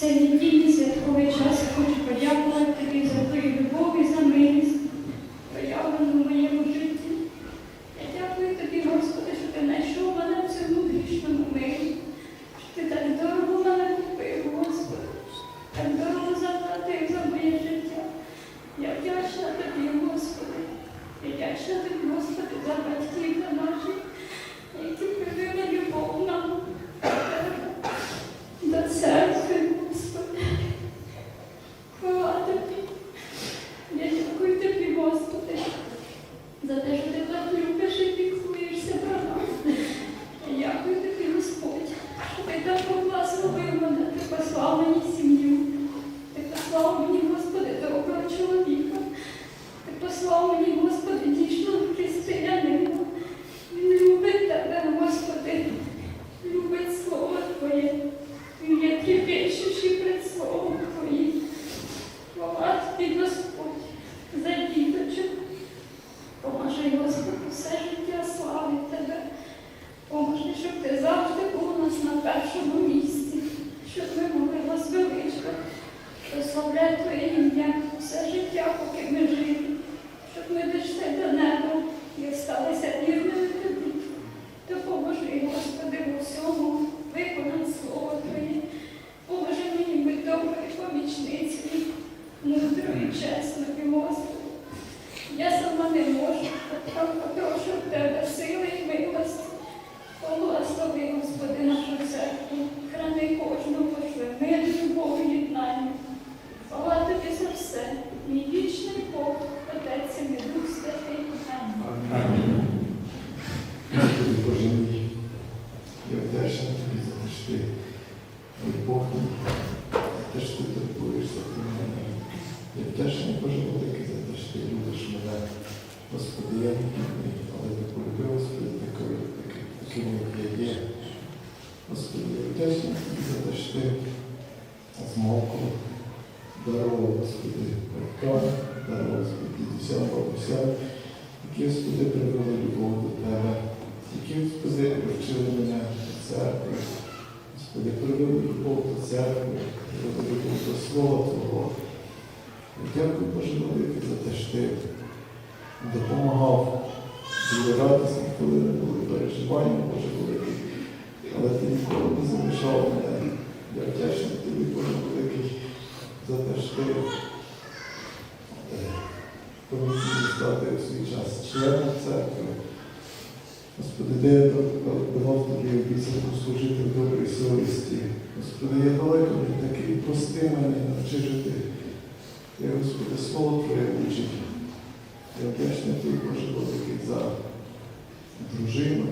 цей недільний святковий час я хочу подякувати тобі за твою любов і за милість, проявлену в моєму житті. Я дякую тобі, Господи, що ти знайшов мене в цьому грішному мирі, що ти так дорого мене купив, Господи, так дорого заплатив за моє життя. Я вдячна тобі, Господи. Я вдячна тобі, Господи, за батьків та наших, які привели любов нам до церкви, Господи. Хвала тобі. Я дякую тобі, Господи, за те, що ти так любиш і піклуєшся про нас. Я дякую тобі, Господь, що ти так поблагословив мене, ти послав мені сім'ю. Ти послав мені, Господи, доброго чоловіка. Ти послав мені, Господи, дійсно християнина. Він любить тебе, Господи, любить Слово Твоє. Він є трепещущий пред Словом Твоїм. Хвала тобі, Господь, за діточок. Поможи, Господи, все життя славить Тебе. Поможи, щоб ти завжди був у нас на першому місці, щоб ми могли возвеличувати, прославляти Твоє ім'я все життя, поки ми живі, щоб ми дійшли до неба і осталися вірними тобі. Допоможи, Господи, у всьому виконати слово Твоє. Поможи мені бути доброю помічницею, мудрою, чесною, Господи. Я сама не можу, а прошу в тебе сили і милості. Поблагослови, Господи, нашу церкву, храни кожного пошли, мир, любов і єднання. Хвала тобі за все, мій вічний Бог, Отець і Дух Святий. Амінь. Амінь. Господи Боже мій, я вдячна тобі за те, що ти мій Бог мій, за те, що ти турбуєшся про мене. Я вдячний Боже великий за те, що ти любиш мене. Господи, я не бідний, але ти полюбив, Господи, такою, таким, таким, як я є. Господи, я вдячний тобі за те, що ти змовку дарував, Господи, батькам, дарував, Господи, дідусям, бабусям, які, Господи, привели любов до Тебе, які, Господи, привчили мене до церкви, Господи, привели любов до церкви, привели любов до Слова Твого. Дякую, Боже великий, за те, що Ти допомагав були радісні, коли не були переживання, Боже великий, але Ти ніколи не залишав мене. Я вдячний Тобі, Боже великий, за те, що Ти е, поміг стати у свій час членом церкви. Господи, де я давав тобі обіцянку служити в добрій совісті. Господи, я далеко не такий, прости мене, навчи жити. Я, Господи, слово Твоє учить. Я вдячний Тобі, Боже великий, за дружину,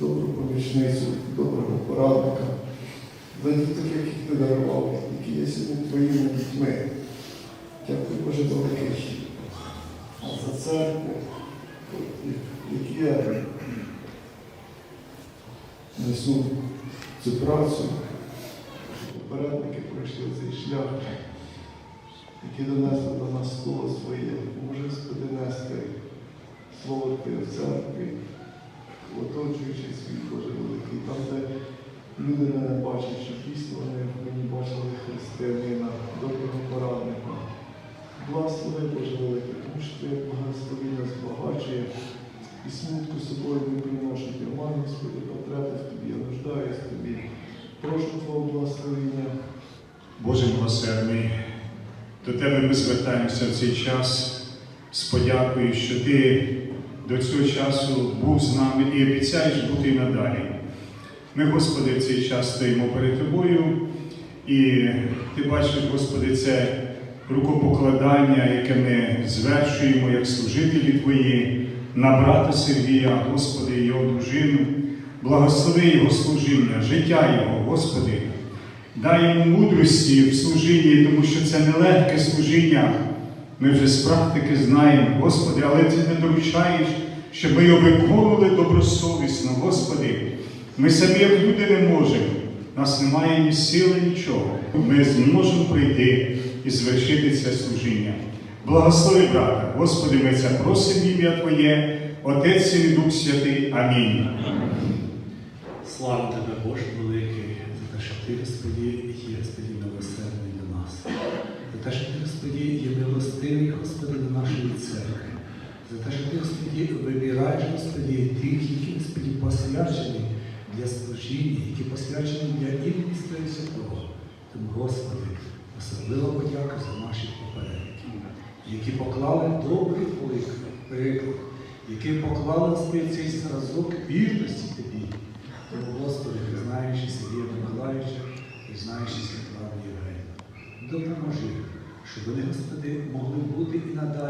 добру помічницю, доброго порадника, за діток, яких ти дарував, які є сьогодні твоїми дітьми. Дякую, Боже великий, за церкву, які я несу цю працю, попередники пройшли цей шлях, які донесли до нас слово своє. Може, Господи, нести слово Твоє в церкві, оточуючи світ Боже великий, там, де люди мене бачать, що дійсно вони мені бачили християнина, доброго порадника. Благослови Боже великий, тому що Твоє благословіння збагачує і смутку собою не приношу. Я маю, Господи, потреби в Тобі, я нуждаюсь в Тобі. Прошу Твого благословення. Боже милосердний, до Тебе ми звертаємося в цей час з подякою, що Ти до цього часу був з нами і обіцяєш бути і надалі. Ми, Господи, в цей час стоїмо перед Тобою, і Ти бачиш, Господи, це рукопокладання, яке ми звершуємо як служителі Твої, на брата Сергія, Господи, його дружину. Благослови його служіння, життя Його, Господи. Дай йому мудрості в служінні, тому що це нелегке служіння. Ми вже з практики знаємо, Господи, але Ти не доручаєш, щоб ми його виконували добросовісно. Ми самі, як люди, не можемо. Нас немає ні сили, нічого. Ми зможемо прийти і звершити це служіння. Благослови, брата, Господи, ми це просимо ім'я Твоє, Отець і Дух Святий. Амінь. Слава тебе, Боже великий, за те, що ти, Господі, є, Господи, милосердний до нас. За те, що ти, Господи, є милостивий, Господи, до нашої церкви. За те, що ти, Господи, вибираєш, Господи, тих, які, Господи, посвячені для служіння, які посвячені для імені Святого. Тому, Господи, особлива подяка за наших попередників, які поклали добрий приклад, які поклали Господи, цей зразок вірності Тобі. Тому, Господи, знаєш Сергія Миколаївича, ти знаєш і Світлану Євгенівну. Допоможи, щоб вони, Господи, могли бути і надалі